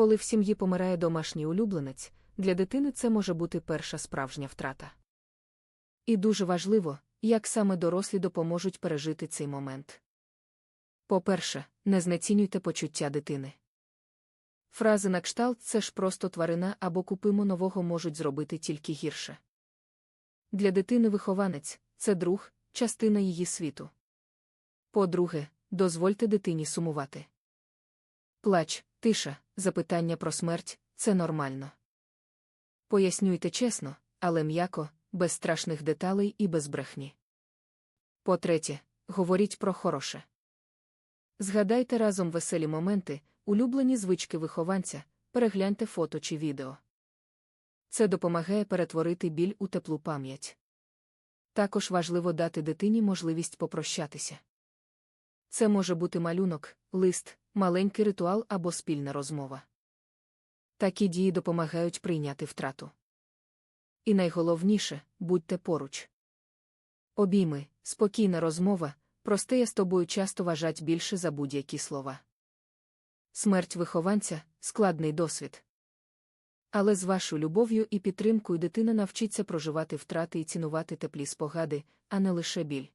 Коли в сім'ї помирає домашній улюбленець, для дитини це може бути перша справжня втрата. І дуже важливо, як саме дорослі допоможуть пережити цей момент. По-перше, не знецінюйте почуття дитини. Фрази на кшталт це ж просто тварина або купимо нового можуть зробити тільки гірше. Для дитини вихованець це друг, частина її світу. По-друге, дозвольте дитині сумувати. Плач, тиша, запитання про смерть це нормально. Пояснюйте чесно, але м'яко, без страшних деталей і без брехні. По-третє, говоріть про хороше. Згадайте разом веселі моменти, улюблені звички вихованця, перегляньте фото чи відео. Це допомагає перетворити біль у теплу пам'ять. Також важливо дати дитині можливість попрощатися. Це може бути малюнок, лист, маленький ритуал або спільна розмова. Такі дії допомагають прийняти втрату. І найголовніше будьте поруч. Обійми, спокійна розмова, просте я з тобою часто вважать більше за будь-які слова. Смерть вихованця складний досвід. Але з вашою любов'ю і підтримкою дитина навчиться проживати втрати і цінувати теплі спогади, а не лише біль.